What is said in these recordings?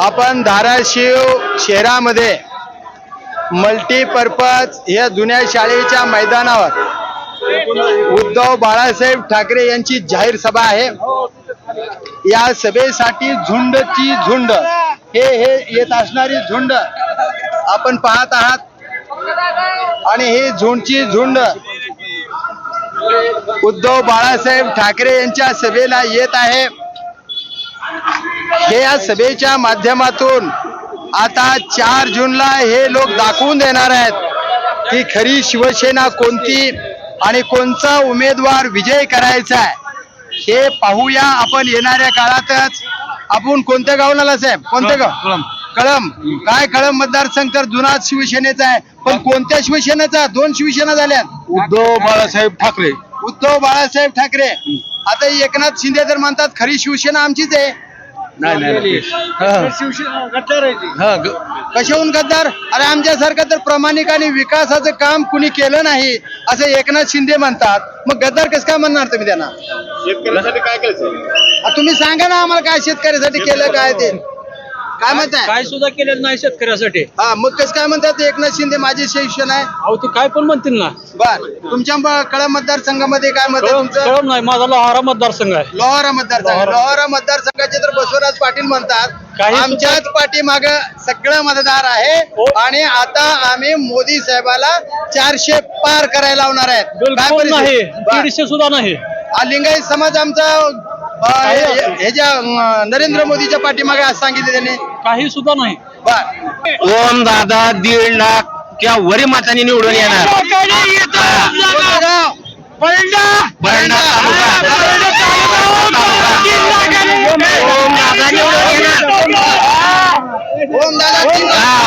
आपण धाराशिव शहरामध्ये मल्टीपर्पज या जुन्या शाळेच्या मैदानावर उद्धव बाळासाहेब ठाकरे यांची जाहीर सभा आहे. या सभेसाठी झुंडची झुंड हे हे येत असणारी झुंड आपण पाहत आहात. आणि ही झुंडची झुंड उद्धव बाळासाहेब ठाकरे यांच्या सभेला येत आहे. हे या सभेच्या माध्यमातून आता चार जूनला हे लोक दाखवून देणार आहेत की खरी शिवसेना कोणती आणि कोणचा उमेदवार विजय करायचा आहे हे पाहूया आपण येणाऱ्या काळातच. आपण कोणत्या गावाला साहेब? कोणत्या गाव? कळम काय कळम मतदारसंघ? तर जुनाच शिवसेनेचा आहे. पण कोणत्या शिवसेनेचा? दोन शिवसेना झाल्या उद्धव बाळासाहेब ठाकरे. उद्धव बाळासाहेब ठाकरे. आता एकनाथ शिंदे तर म्हणतात खरी शिवसेना आमचीच आहे. नाही नाही हा ग- कशाहून गद्दार? अरे आमच्यासारखं तर प्रामाणिक आणि विकासाचं काम कुणी केलं नाही असं एकनाथ शिंदे म्हणतात. मग गद्दार कसं काय म्हणणार तुम्ही त्यांना? आ, तुम्ही सांगा ना आम्हाला काय शेतकऱ्यासाठी केलं काय ते. काय म्हणताय? काय सुद्धा केलेलं नाही शेतकऱ्यासाठी. हा मग कसं काय म्हणतात एकनाथ शिंदे माझी शिवसेना आहे? अहो ते काय पण म्हणतील ना. बर. तुमच्या ब- कळंब मतदारसंघामध्ये काय मत आहे कळम तुमचं? कळम नाही माझा लोहारा मतदारसंघ आहे. लोहारा मतदारसंघ. लोहारा. लोहारा मतदारसंघाचे तर बसवराज पाटील म्हणतात काही आमच्याच पाठीमाग सगळं मतदार आहे हो. आणि आता आम्ही मोदी साहेबाला चारशे पार करायला लावणार आहेत. काय बिलकुल परिस्थिती? नाही. बर. दीडशे सुद्धा नाही. हा, लिंगायत समाज आमचा अ, हे- हे- अं, नरेंद्र मोदीच्या पाठीमागे असं सांगितले त्यांनी. काही सुद्धा नाही. ओम दादा दीड लाख किंवा वरी मतांनी निवडून येणार. बरणा ओम दादा. निवडून येणार. ओम दादा.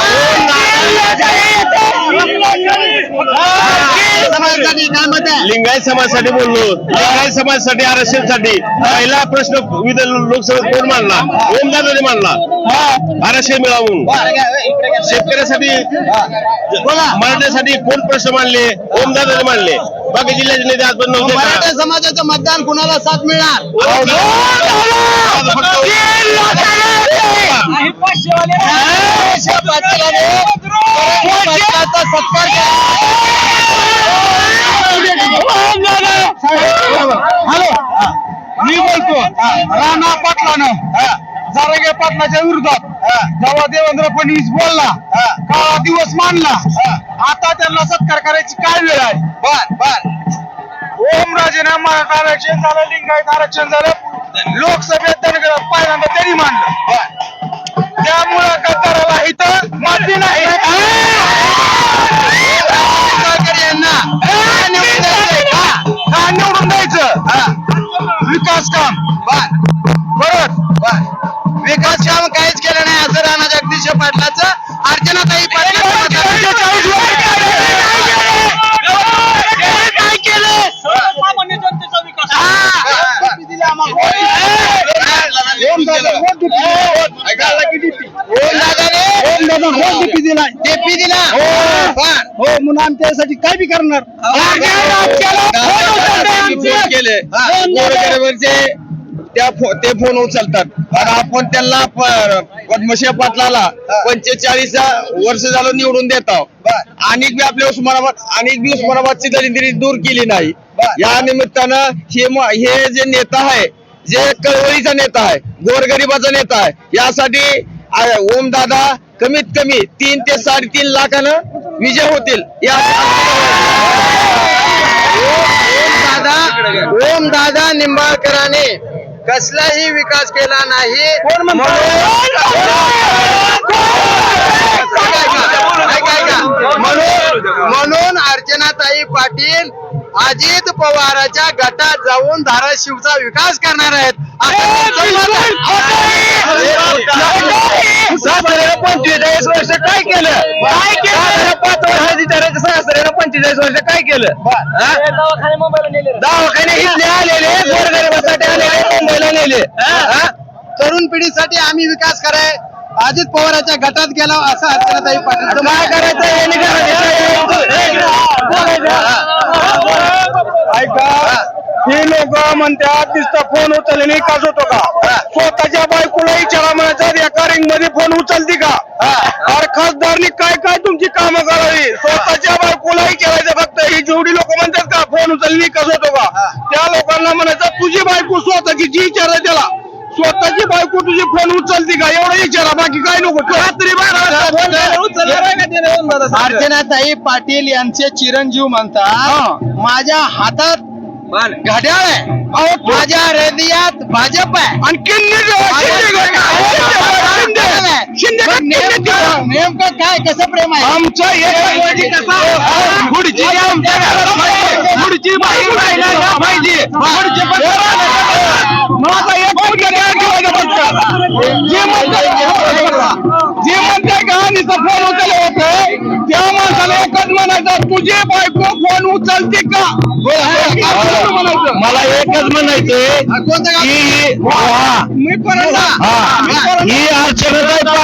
लिंगायत समाजासाठी बोललो लिंगायत समाजासाठी आरक्षणासाठी पहिला प्रश्न विधान लोकसभेत कोण मांडला ओम दादाने मांडला आरक्षण मिळावून शेतकऱ्यासाठी मराठ्यासाठी कोण प्रश्न मांडले ओम दादाने मांडले बाकी जिल्ह्याचे नेते आजपर्यंत नव्हते मराठा का? समाजाचं मतदान कुणाला साथ मिळणार सत्कार मी बोलतो. राणा पाटलानं जारंगे पाटलाच्या विरोधात जेव्हा देवेंद्र फडणवीस बोलला काळा दिवस मानला आता त्यांना सत्कार करायची काय वेळ आहे? बर बर. ओम राजेनं मराठा आरक्षण झालं लिंगायत आरक्षण झालं. लोकसभेत धनगरात पहिल्यांदा त्यांनी मांडलं त्यामुळं गद्दाराला इथं विकास काम बर परत बर विकास काम काहीच केलं नाही असं राणा जगदीश पाटलाचं अर्चनाताई दिला. हो म्हणून आम्ही त्यासाठी काय बी करणार गोरगरिबांचे त्या फो- ते फोन उचलतात. आणि आपण त्यांना प- पद्मश्री पाटलाला पंचेचाळीस वर्ष झालं निवडून देत आहोत. आणि बी आपल्या उस्मानाबाद आणि बी उस्मानाबादची दरिद्री दूर केली नाही. या निमित्तानं हे हे जे नेता आहे जे कळवळीचा नेता आहे गोरगरिबाचा नेता आहे यासाठी ओम दादा कमीत कमी तीन ते साडेतीन लाखानं विजय होतील. या दादा ओम दादा निंबाळकरांनी कसलाही विकास केला नाही. म्हणून- अर्चनाताई पाटील अजित पवाराच्या गटात जाऊन धाराशिवचा विकास करणार आहेत. पंचेचाळीस वर्ष काय केलं? काय केलं पंचेचाळीस वर्ष काय केलं? दवाखाने इथले आलेले गोरगरिबासाठी आलेले मुंबईला नेले? तरुण पिढीसाठी आम्ही विकास कराय अजित पवाराच्या गटात गेला असं अर्चनाताई पाटील. काय करायचं? ऐका हे लोक म्हणतात नुसतं फोन उचलले विकास होतो का? स्वतःच्या बायकोला विचारा म्हणायचं एका रिंगमध्ये फोन का? अरे खासदारनी काय काय तुमची कामं करावी? स्वतःच्या बायकोलाही केलायचं फक्त. ही जेवढी लोक म्हणतात का फोन उचल विकास होतो का? त्या लोकांना म्हणायचं तुझी बायको स्वतःची जी विचार त्याला? स्वतःची बायको तुझी फोन उचलती का? एवढं विचारा बाकी काय नको रात्री बारा अर्चनाताई पाटील यांचे चिरंजीव म्हणतात माझ्या हातात घड्याळ आहे. माझ्या हृदयात भाजप आहे. आणि किन्नी शिंदे नेमकं काय कसं प्रेम आहे? आमचं पुढची आमच्या घरात पाहिजे. पुढची बाई पाहिजे. माझा एक जे म्हणते फोन उचलले होते? त्या माणसाला एकच म्हणायचं तुझी बायको फोन उचलते का? म्हणायचं? मला एकच म्हणायचंय ही अर्चनाताई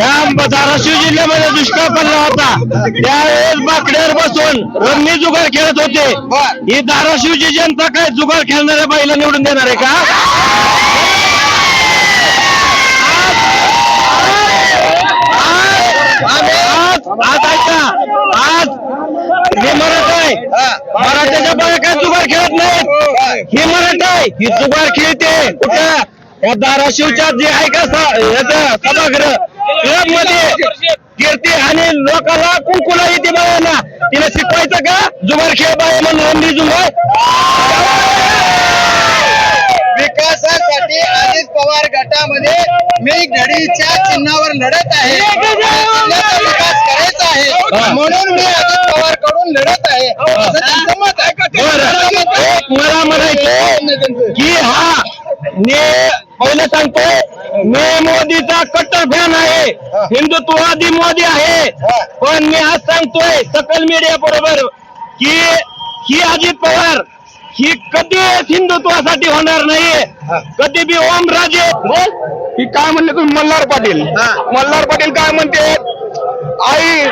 ह्या धाराशिव जिल्ह्यामध्ये दुष्काळ पडला होता. त्यावेळेस बाकड्यावर बसून रम्मी जुगार खेळत होते. ही धाराशिवची जनता काय जुगार खेळणाऱ्या बाईला निवडून देणार आहे का? आज ऐका आज हे मराठा आहे. मराठ्याच्या बाया काय जुगार खेळत नाहीत. ही मराठा आहे. ही जुगार खेळते. कुठं? या धाराशिवच्या जे आहे का स- सभागृह? क्लबमध्ये कीर्ती आणि लोकांना कुंकुला येते बायांना. तिला शिकवायचं का? जुगार खेळ बाया म्हणून रंदी जुगार विकासासाठी अजित पवार गटामध्ये मी घडीच्या चिन्हावर लढत आहे. जिल्ह्याचा विकास करायचा आहे. म्हणून मी अजित पवारकडून लढत आहे. असं त्यांचं मत आहे बरं. एक मला म्हणायचं की हा ने पहिलं सांगतो मी मोदीचा कट्टर फॅन आहे. हिंदुत्ववादी मोदी आहे. पण मी आज सांगतोय सकल मीडिया बरोबर की ही अजित पवार ही कधीच हिंदुत्वासाठी होणार नाही कधी बी ओम राजे ही काय म्हणले तुम्ही? मल्हार पाटील. मल्हार पाटील काय म्हणते? आई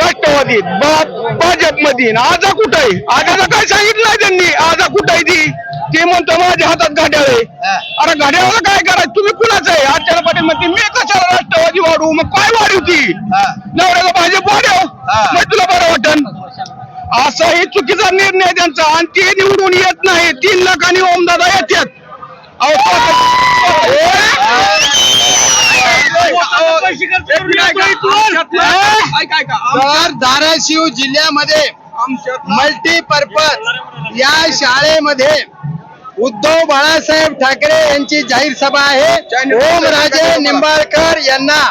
राष्ट्रवादी भाजपमध्ये आजा कुठं आहे? आजाला काय सांगितलं त्यांनी? आजा कुठं आहे ती? ते म्हणतो माझ्या हातात घड्याळ आहे. अरे घड्याळाला काय करायचं? तुम्ही कुणाच आहे? आचार्य पाटील म्हणते मी कशाला राष्ट्रवादी वाढू? मग काय वाढू ती? नवऱ्याला भाजप वाढव मग तुला बरं वाटन. असाही चुकीचा निर्णय त्यांचा. आणि ते निवडून येत नाही. तीन लाखांनी ओमदादा येतात. तर धाराशिव जिल्ह्यामध्ये मल्टीपर्पज या शाळेमध्ये उद्धव बाळासाहेब ठाकरे यांची जाहीर सभा आहे. ओमराजे निंबाळकर यांना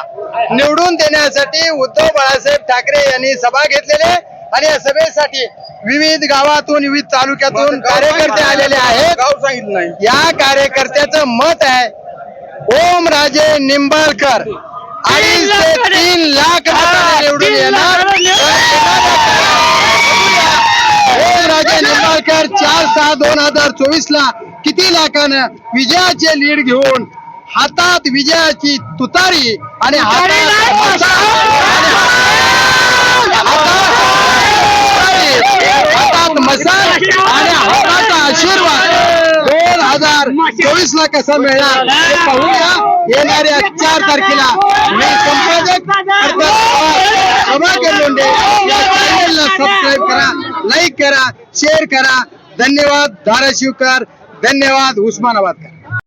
निवडून देण्यासाठी उद्धव बाळासाहेब ठाकरे यांनी सभा घेतलेली आहे. आणि या सभेसाठी विविध गावातून विविध तालुक्यातून कार्यकर्ते आलेले आहेत. गाव सांगितलं नाही. या कार्यकर्त्याचं मत आहे ओमराजे निंबाळकर अडीच ते तीन लाख निवडून येणार. ओमराजे निंबाळकर सहा दोन हजार चोवीस ला किती लाखानं विजयाचे लीड घेऊन हातात विजयाची तुतारी आणि हातात मसाल आणि हाताचा आशीर्वाद. दोन हजार चोवीस ला कसा मिळणार हे पाहूया. येणाऱ्या चार तारखेला मी संपादक प्रभाकर लोंढे या चॅनलला सबस्क्राईब करा लाईक करा शेअर करा. धन्यवाद धाराशिवकर धन्यवाद उस्मानाबादकर.